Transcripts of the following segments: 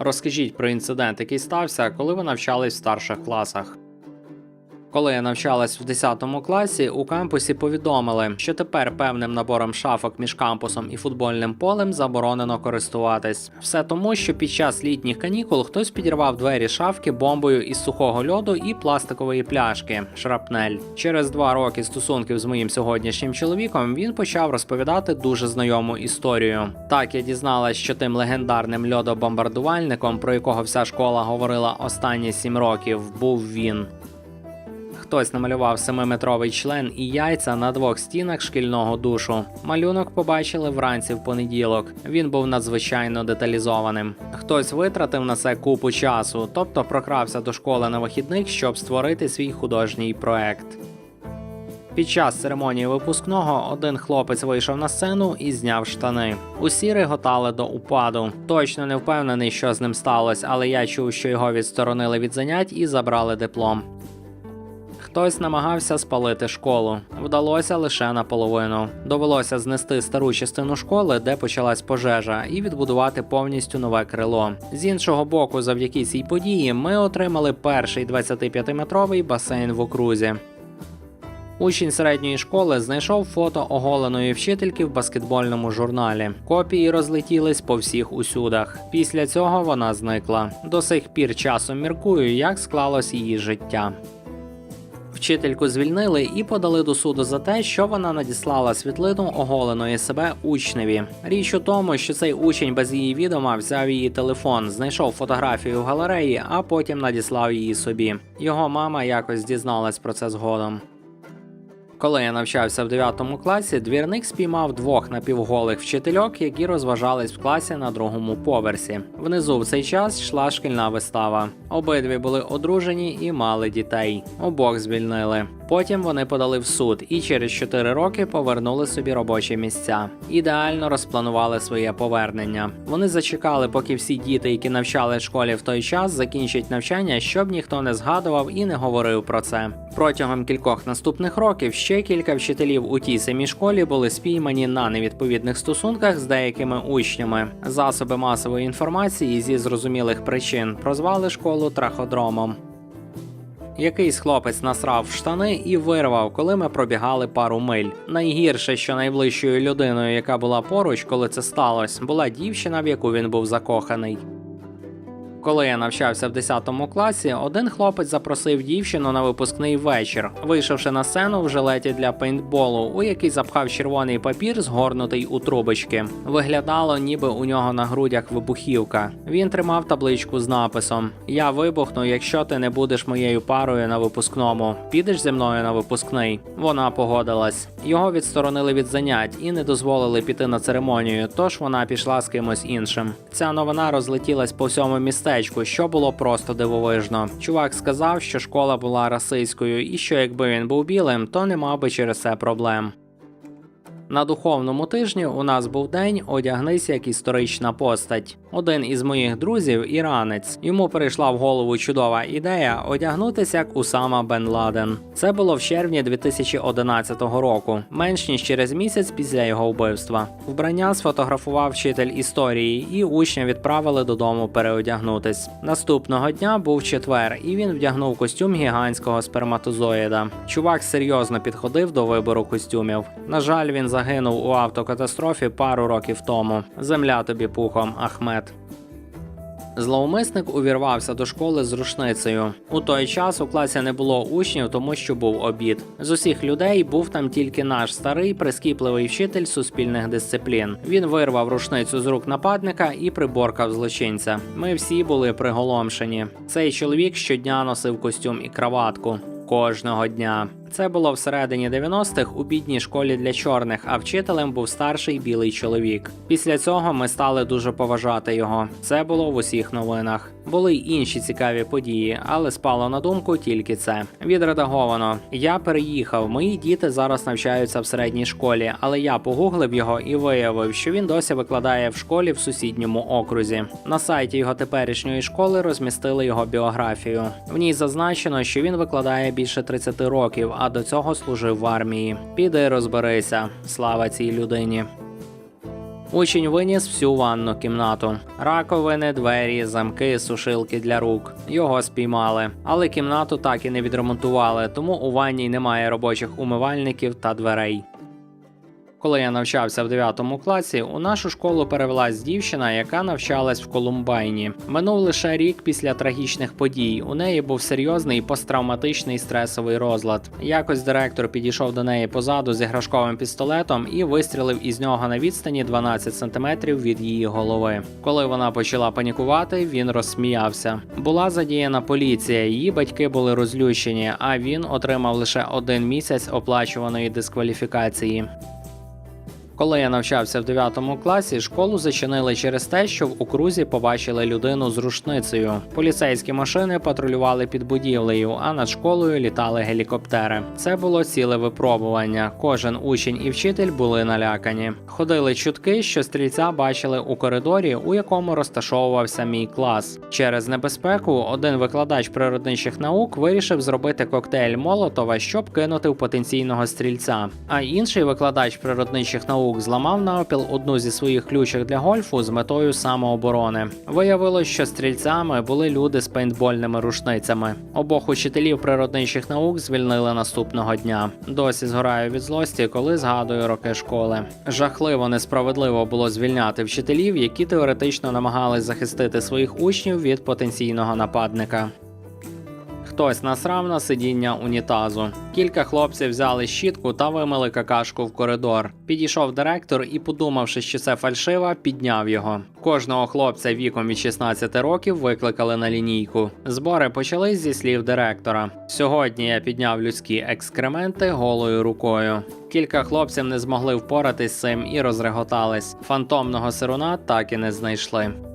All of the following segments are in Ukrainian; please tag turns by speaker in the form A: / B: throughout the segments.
A: Розкажіть про інцидент, який стався, коли ви навчались в старших класах. Коли я навчалась в 10 класі, у кампусі повідомили, що тепер певним набором шафок між кампусом і футбольним полем заборонено користуватись. Все тому, що під час літніх канікул хтось підірвав двері шафки бомбою із сухого льоду і пластикової пляшки шрапнель. Через два роки стосунків з моїм сьогоднішнім чоловіком він почав розповідати дуже знайому історію. Так я дізналась, що тим легендарним льодобомбардувальником, про якого вся школа говорила останні сім років, був він. Хтось намалював 7-метровий член і яйця на двох стінах шкільного душу. Малюнок побачили вранці в понеділок. Він був надзвичайно деталізованим. Хтось витратив на це купу часу, тобто прокрався до школи на вихідних, щоб створити свій художній проект. Під час церемонії випускного один хлопець вийшов на сцену і зняв штани. Усі реготали до упаду. Точно не впевнений, що з ним сталося, але я чув, що його відсторонили від занять і забрали диплом. Хтось намагався спалити школу. Вдалося лише наполовину. Довелося знести стару частину школи, де почалась пожежа, і відбудувати повністю нове крило. З іншого боку, завдяки цій події, ми отримали перший 25-метровий басейн в окрузі. Учень середньої школи знайшов фото оголеної вчительки в баскетбольному журналі. Копії розлетілись по всіх усюдах. Після цього вона зникла. До сих пір часом міркую, як склалось її життя. Вчительку звільнили і подали до суду за те, що вона надіслала світлину оголеної себе учневі. Річ у тому, що цей учень без її відома взяв її телефон, знайшов фотографію в галереї, а потім надіслав її собі. Його мама якось дізналась про це згодом. Коли я навчався в 9 класі, двірник спіймав двох напівголих вчительок, які розважались в класі на другому поверсі. Внизу в цей час йшла шкільна вистава. Обидві були одружені і мали дітей. Обох звільнили. Потім вони подали в суд і через 4 роки повернули собі робочі місця. Ідеально розпланували своє повернення. Вони зачекали, поки всі діти, які навчали в школі в той час, закінчать навчання, щоб ніхто не згадував і не говорив про це. Протягом кількох наступних років ще кілька вчителів у тій самій школі були спіймані на невідповідних стосунках з деякими учнями. Засоби масової інформації зі зрозумілих причин прозвали школу траходромом. Якийсь хлопець насрав штани і вирвав, коли ми пробігали пару миль. Найгірше, що найближчою людиною, яка була поруч, коли це сталося, була дівчина, в яку він був закоханий. Коли я навчався в 10 класі, один хлопець запросив дівчину на випускний вечір, вийшовши на сцену в жилеті для пейнтболу, у який запхав червоний папір, згорнутий у трубочки. Виглядало, ніби у нього на грудях вибухівка. Він тримав табличку з написом: Я вибухну, якщо ти не будеш моєю парою на випускному. Підеш зі мною на випускний. Вона погодилась. Його відсторонили від занять і не дозволили піти на церемонію, тож вона пішла з кимось іншим. Ця новина розлетілась по всьому містечку, що було просто дивовижно. Чувак сказав, що школа була расистською, і що якби він був білим, то не мав би через це проблем. На духовному тижні у нас був день одягнись як історична постать. Один із моїх друзів іранець. Йому прийшла в голову чудова ідея одягнутися як Усама Бен Ладен. Це було в червні 2011 року, менш ніж через місяць після його вбивства. Вбрання сфотографував вчитель історії, і учня відправили додому переодягнутись. Наступного дня був четвер, і він вдягнув костюм гігантського сперматозоїда. Чувак серйозно підходив до вибору костюмів. На жаль, він загинув у автокатастрофі пару років тому. Земля тобі пухом, Ахмед. Зловмисник увірвався до школи з рушницею. У той час у класі не було учнів, тому що був обід. З усіх людей був там тільки наш старий прискіпливий вчитель суспільних дисциплін. Він вирвав рушницю з рук нападника і приборкав злочинця. Ми всі були приголомшені. Цей чоловік щодня носив костюм і краватку. Кожного дня. Це було всередині 90-х у бідній школі для чорних, а вчителем був старший білий чоловік. Після цього ми стали дуже поважати його. Це було в усіх новинах. Були й інші цікаві події, але спало на думку тільки це. Відредаговано. Я переїхав. Мої діти зараз навчаються в середній школі, але я погуглив його і виявив, що він досі викладає в школі в сусідньому окрузі. На сайті його теперішньої школи розмістили його біографію. В ній зазначено, що він викладає більше 30 років, а до цього служив в армії. Піди розберися. Слава цій людині. Учень виніс всю ванну кімнату. Раковини, двері, замки, сушилки для рук. Його спіймали, але кімнату так і не відремонтували, тому у ванній немає робочих умивальників та дверей. Коли я навчався в 9 класі, у нашу школу перевелась дівчина, яка навчалась в Колумбайні. Минув лише рік після трагічних подій. У неї був серйозний посттравматичний стресовий розлад. Якось директор підійшов до неї позаду з іграшковим пістолетом і вистрілив із нього на відстані 12 см від її голови. Коли вона почала панікувати, він розсміявся. Була задіяна поліція, її батьки були розлючені, а він отримав лише один місяць оплачуваної дискваліфікації. Коли я навчався в 9 класі, школу зачинили через те, що в окрузі побачили людину з рушницею. Поліцейські машини патрулювали під будівлею, а над школою літали гелікоптери. Це було ціле випробування. Кожен учень і вчитель були налякані. Ходили чутки, що стрільця бачили у коридорі, у якому розташовувався мій клас. Через небезпеку один викладач природничих наук вирішив зробити коктейль Молотова, щоб кинути в потенційного стрільця. А інший викладач природничих наук зламав навпіл одну зі своїх ключок для гольфу з метою самооборони. Виявилось, що стрільцями були люди з пейнтбольними рушницями. Обох учителів природничих наук звільнили наступного дня. Досі згораю від злості, коли згадую роки школи. Жахливо несправедливо було звільняти вчителів, які теоретично намагались захистити своїх учнів від потенційного нападника. Хтось насрав на сидіння унітазу. Кілька хлопців взяли щітку та вимили какашку в коридор. Підійшов директор і, подумавши, що це фальшива, підняв його. Кожного хлопця віком від 16 років викликали на лінійку. Збори почались зі слів директора. Сьогодні я підняв людські екскременти голою рукою. Кілька хлопців не змогли впоратись з цим і розреготались. Фантомного сируна так і не знайшли.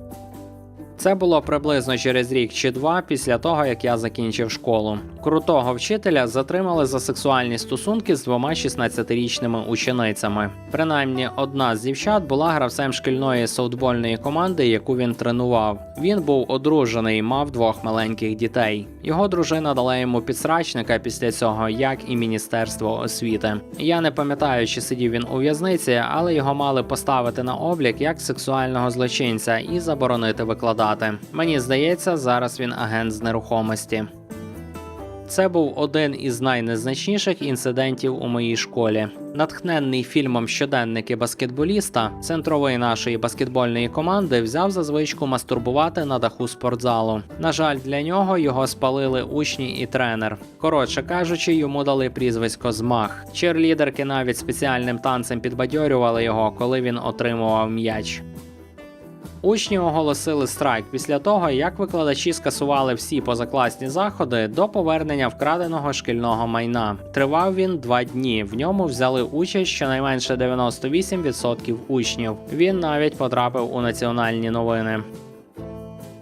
A: Це було приблизно через рік чи два після того, як я закінчив школу. Крутого вчителя затримали за сексуальні стосунки з двома 16-річними ученицями. Принаймні, одна з дівчат була гравцем шкільної софтбольної команди, яку він тренував. Він був одружений, і мав двох маленьких дітей. Його дружина дала йому підсрачника після цього, як і Міністерство освіти. Я не пам'ятаю, чи сидів він у в'язниці, але його мали поставити на облік як сексуального злочинця і заборонити викладати. Мені здається, зараз він агент з нерухомості. Це був один із найнезначніших інцидентів у моїй школі. Натхненний фільмом Щоденники баскетболіста, центровий нашої баскетбольної команди взяв за звичку мастурбувати на даху спортзалу. На жаль, для нього його спалили учні і тренер. Коротше кажучи, йому дали прізвисько Змах. Черлідерки навіть спеціальним танцем підбадьорювали його, коли він отримував м'яч. Учні оголосили страйк після того, як викладачі скасували всі позакласні заходи до повернення вкраденого шкільного майна. Тривав він два дні. В ньому взяли участь щонайменше 98% учнів. Він навіть потрапив у національні новини.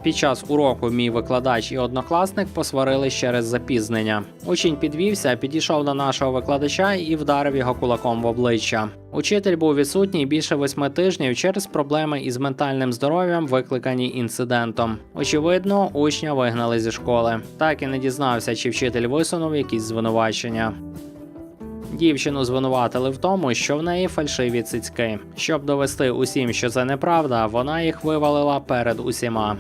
A: Під час уроку мій викладач і однокласник посварились через запізнення. Учень підвівся, підійшов до нашого викладача і вдарив його кулаком в обличчя. Учитель був відсутній більше восьми тижнів через проблеми із ментальним здоров'ям, викликані інцидентом. Очевидно, учня вигнали зі школи. Так і не дізнався, чи вчитель висунув якісь звинувачення. Дівчину звинуватили в тому, що в неї фальшиві цицьки. Щоб довести усім, що це неправда, вона їх вивалила перед усіма.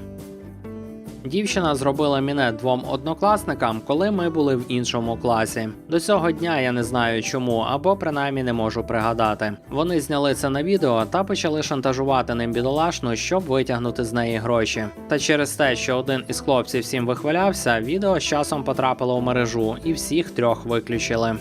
A: Дівчина зробила мінет двом однокласникам, коли ми були в іншому класі. До цього дня я не знаю чому, або принаймні не можу пригадати. Вони зняли це на відео та почали шантажувати ним бідолашну, щоб витягнути з неї гроші. Та через те, що один із хлопців всім вихвалявся, відео з часом потрапило в мережу і всіх трьох виключили.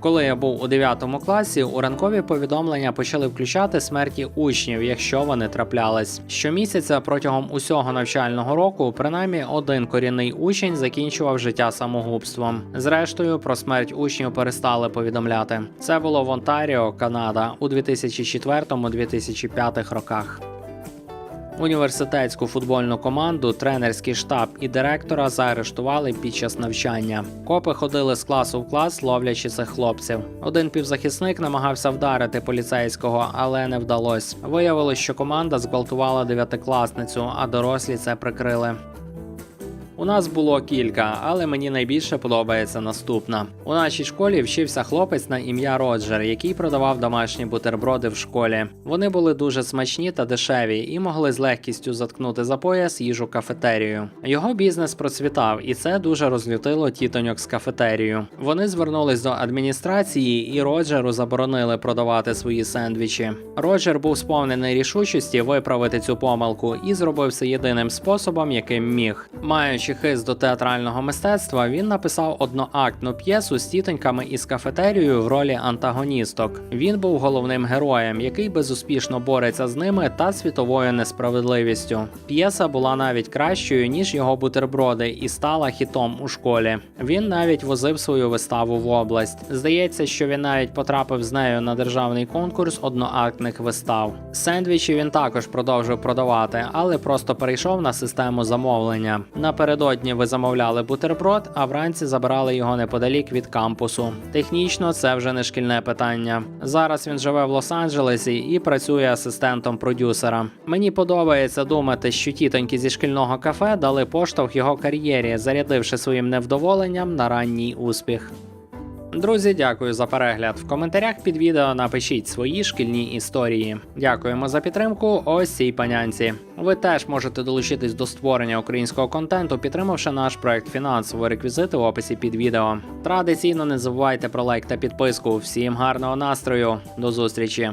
A: Коли я був у 9 класі, у ранкові повідомлення почали включати смерті учнів, якщо вони траплялись. Щомісяця протягом усього навчального року принаймні один корінний учень закінчував життя самогубством. Зрештою, про смерть учнів перестали повідомляти. Це було в Онтаріо, Канада, у 2004-2005 роках. Університетську футбольну команду, тренерський штаб і директора заарештували під час навчання. Копи ходили з класу в клас, ловлячи цих хлопців. Один півзахисник намагався вдарити поліцейського, але не вдалося. Виявилось, що команда зґвалтувала дев'ятикласницю, а дорослі це прикрили. У нас було кілька, але мені найбільше подобається наступна. У нашій школі вчився хлопець на ім'я Роджер, який продавав домашні бутерброди в школі. Вони були дуже смачні та дешеві і могли з легкістю заткнути за пояс їжу кафетерію. Його бізнес процвітав, і це дуже розлютило тітоньок з кафетерію. Вони звернулись до адміністрації, і Роджеру заборонили продавати свої сендвічі. Роджер був сповнений рішучості виправити цю помилку і зробив це єдиним способом, яким міг. Маючи хист до театрального мистецтва, він написав одноактну п'єсу з тітоньками із кафетерією в ролі антагоністок. Він був головним героєм, який безуспішно бореться з ними та світовою несправедливістю. П'єса була навіть кращою ніж його бутерброди і стала хітом у школі. Він навіть возив свою виставу в область. Здається, що він навіть потрапив з нею на державний конкурс одноактних вистав. Сендвічі він також продовжив продавати, але просто перейшов на систему замовлення. Напередодні ви замовляли бутерброд, а вранці забирали його неподалік від кампусу. Технічно це вже не шкільне питання. Зараз він живе в Лос-Анджелесі і працює асистентом продюсера. Мені подобається думати, що тітоньки зі шкільного кафе дали поштовх його кар'єрі, зарядивши своїм невдоволенням на ранній успіх. Друзі, дякую за перегляд. В коментарях під відео напишіть свої шкільні історії. Дякуємо за підтримку. Ось цій панянці. Ви теж можете долучитись до створення українського контенту, підтримавши наш проект фінансово. Реквізити в описі під відео. Традиційно не забувайте про лайк та підписку. Всім гарного настрою. До зустрічі!